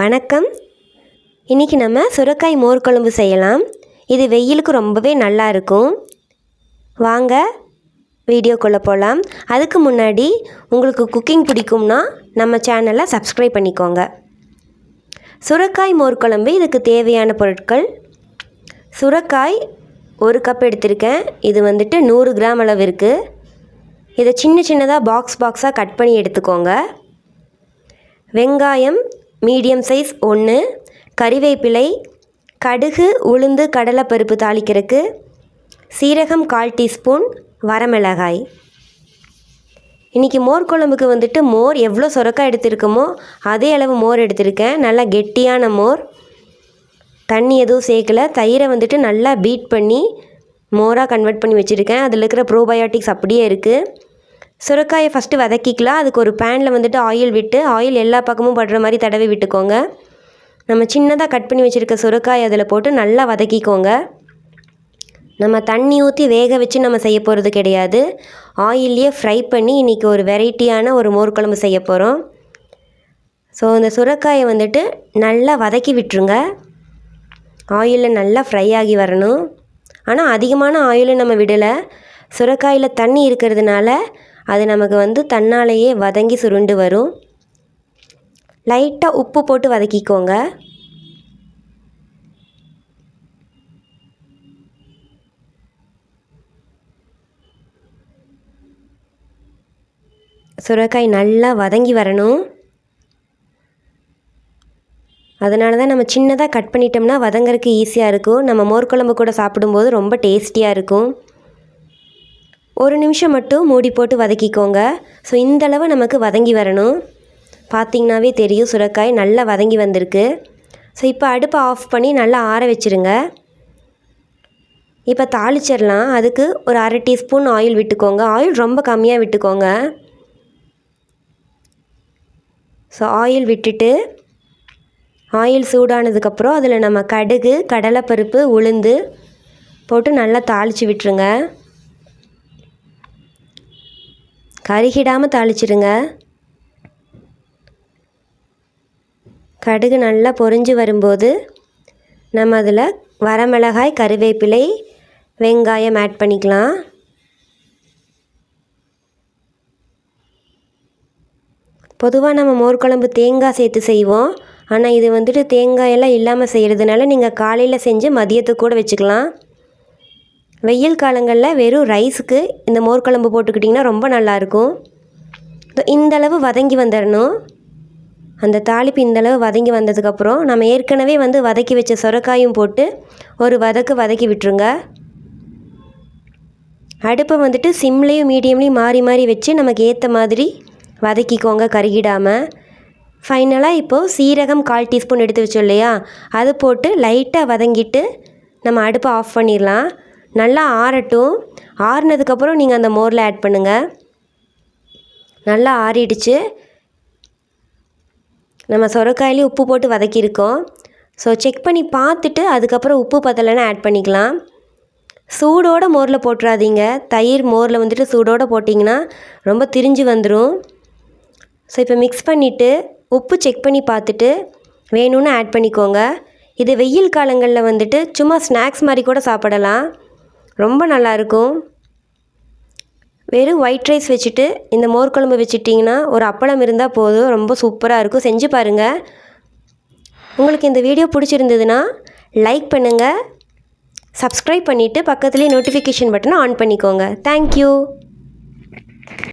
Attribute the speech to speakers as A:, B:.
A: வணக்கம். இன்றைக்கி நம்ம சுரக்காய் மோர் குழம்பு செய்யலாம். இது வெயிலுக்கு ரொம்பவே நல்லா இருக்கும். வாங்க வீடியோக்குள்ளே போகலாம் அதுக்கு முன்னாடி உங்களுக்கு குக்கிங் பிடிக்கும்னா நம்ம சேனலை சப்ஸ்கிரைப் பண்ணிக்கோங்க. சுரக்காய் மோர் குழம்பு இதுக்கு தேவையான பொருட்கள். சுரக்காய் ஒரு கப் எடுத்திருக்கேன். இது வந்துட்டு நூறு கிராம் அளவு இருக்குது இதை சின்ன சின்னதாக பாக்ஸ் பாக்ஸாக கட் பண்ணி எடுத்துக்கோங்க. வெங்காயம் மீடியம் சைஸ் ஒன்று கறிவேப்பிலை கடுகு உளுந்து கடலைப்பருப்பு தாளிக்கிறதுக்கு சீரகம் கால் டீஸ்பூன் வரமிளகாய். இன்றைக்கி மோர் குழம்புக்கு வந்துட்டு மோர் எவ்வளோ சுரக்காய் எடுத்திருக்கோமோ அதே அளவு மோர் எடுத்திருக்கேன். நல்லா கெட்டியான மோர். தண்ணி எதுவும் சேர்க்கல. தயிரை வந்துட்டு நல்லா பீட் பண்ணி மோராக கன்வெர்ட் பண்ணி வச்சுருக்கேன். அதில் இருக்கிற ப்ரோபயோட்டிக்ஸ் அப்படியே இருக்குது சுரக்காயை ஃபஸ்ட்டு வதக்கிக்கலாம். அதுக்கு ஒரு பேனில் வந்துட்டு ஆயில் விட்டு ஆயில் எல்லா பக்கமும் படுற மாதிரி தடவி விட்டுக்கோங்க. நம்ம சின்னதாக கட் பண்ணி வச்சுருக்க சுரக்காய் அதில் போட்டு நல்லா வதக்கிக்கோங்க. நம்ம தண்ணி ஊற்றி வேக வச்சு நம்ம செய்ய போகிறது கிடையாது. ஆயில்லையே ஃப்ரை பண்ணி இன்றைக்கி ஒரு வெரைட்டியான ஒரு மோர் குழம்பு செய்ய போகிறோம் ஸோ இந்த சுரக்காயை வந்துட்டு நல்லா வதக்கி விட்டுருங்க. ஆயிலில் நல்லா ஃப்ரை ஆகி வரணும். ஆனால் அதிகமான ஆயிலும் நம்ம விடலை. சுரக்காயில் தண்ணி இருக்கிறதுனால அது நமக்கு வந்து தன்னாலேயே வதங்கி சுருண்டு வரும். லைட்டாக உப்பு போட்டு வதக்கிக்கோங்க. சுரக்காய் நல்லா வதங்கி வரணும். அதனால தான் நம்ம சின்னதாக கட் பண்ணிட்டோம்னா வதங்கறதுக்கு ஈஸியாக இருக்கும். நம்ம மோர் குழம்பு கூட சாப்பிடும்போது ரொம்ப டேஸ்டியாக இருக்கும். ஒரு நிமிஷம் மட்டும் மூடி போட்டு வதக்கிக்கோங்க. ஸோ இந்தளவு நமக்கு வதங்கி வரணும். பார்த்திங்கனாவே தெரியும் சுரக்காய் நல்லா வதங்கி வந்திருக்கு. ஸோ இப்போ அடுப்பை ஆஃப் பண்ணி நல்லா ஆற வச்சுருங்க. இப்போ தாளிச்சிடலாம். அதுக்கு ஒரு அரை டீஸ்பூன் ஆயில் விட்டுக்கோங்க. ஆயில் ரொம்ப கம்மியாக விட்டுக்கோங்க. ஸோ ஆயில் விட்டுட்டு ஆயில் சூடானதுக்கப்புறம் அதில் நம்ம கடுகு கடலைப்பருப்பு உளுந்து போட்டு நல்லா தாளித்து விட்டுருங்க. கருகிடாமல் தாளிச்சிடுங்க. கடுகு நல்லா பொரிஞ்சு வரும்போது நம்ம அதில் வரமிளகாய் கருவேப்பிலை வெங்காயம் ஆட் பண்ணிக்கலாம். பொதுவாக நம்ம மோர்க்குழம்பு தேங்காய் சேர்த்து செய்வோம். ஆனால் இது வந்துட்டு தேங்காயெல்லாம் இல்லாமல் செய்கிறதுனால நீங்கள் காலையில் செஞ்சு மதியத்துக்கு கூட வச்சுக்கலாம். வெயில் காலங்களில் வெறும் ரைஸுக்கு இந்த மோர் குழம்பு போட்டுக்கிட்டிங்கன்னா ரொம்ப நல்லாயிருக்கும். இந்தளவு வதங்கி வந்துடணும் அந்த தாளிப்பு இந்தளவு வதங்கி வந்ததுக்கப்புறம் நம்ம ஏற்கனவே வந்து வதக்கி வச்ச சுரக்காயும் போட்டு ஒரு வதக்கு வதக்கி விட்டுருங்க. அடுப்பை வந்துட்டு சிம்லேயும் மீடியம்லேயும் மாறி மாறி வச்சு நமக்கு ஏற்ற மாதிரி வதக்கிக்கோங்க கருகிடாமல் ஃபைனலாக இப்போது சீரகம் கால் டீஸ்பூன் எடுத்து வச்சோம் இல்லையா? அது போட்டு லைட்டாக வதங்கிட்டு நம்ம அடுப்பை ஆஃப் பண்ணிடலாம். நல்லா ஆறட்டும். ஆறுனதுக்கப்புறம் நீங்கள் அந்த மோரில் ஆட் பண்ணுங்கள் நல்லா ஆறிடுச்சு. நம்ம சொரக்காயிலே உப்பு போட்டு வதக்கியிருக்கோம். ஸோ செக் பண்ணி பார்த்துட்டு அதுக்கப்புறம் உப்பு பத்தலைன்னு ஆட் பண்ணிக்கலாம். சூடோடு மோரில் போட்டுறாதீங்க. தயிர் மோரில் வந்துட்டு சூடோடு போட்டிங்கன்னா ரொம்ப திரிஞ்சு வந்துடும் ஸோ இப்போ மிக்ஸ் பண்ணிவிட்டு உப்பு செக் பண்ணி பார்த்துட்டு வேணும்னு ஆட் பண்ணிக்கோங்க. இது வெயில் காலங்களில் வந்துட்டு சும்மா ஸ்நாக்ஸ் மாதிரி கூட சாப்பிடலாம். ரொம்ப நல்லாயிருக்கும். வெறும் ஒயிட் ரைஸ் வச்சுட்டு இந்த மோர் குழம்பு வச்சுட்டிங்கன்னா ஒரு அப்பளம் இருந்தால் போதும் ரொம்ப சூப்பராக இருக்கும். செஞ்சு பாருங்கள் உங்களுக்கு இந்த வீடியோ பிடிச்சிருந்ததுன்னா லைக் பண்ணுங்கள் சப்ஸ்கிரைப் பண்ணிவிட்டு பக்கத்துலேயே நோட்டிஃபிகேஷன் பட்டனை ஆன் பண்ணிக்கோங்க. தேங்க்யூ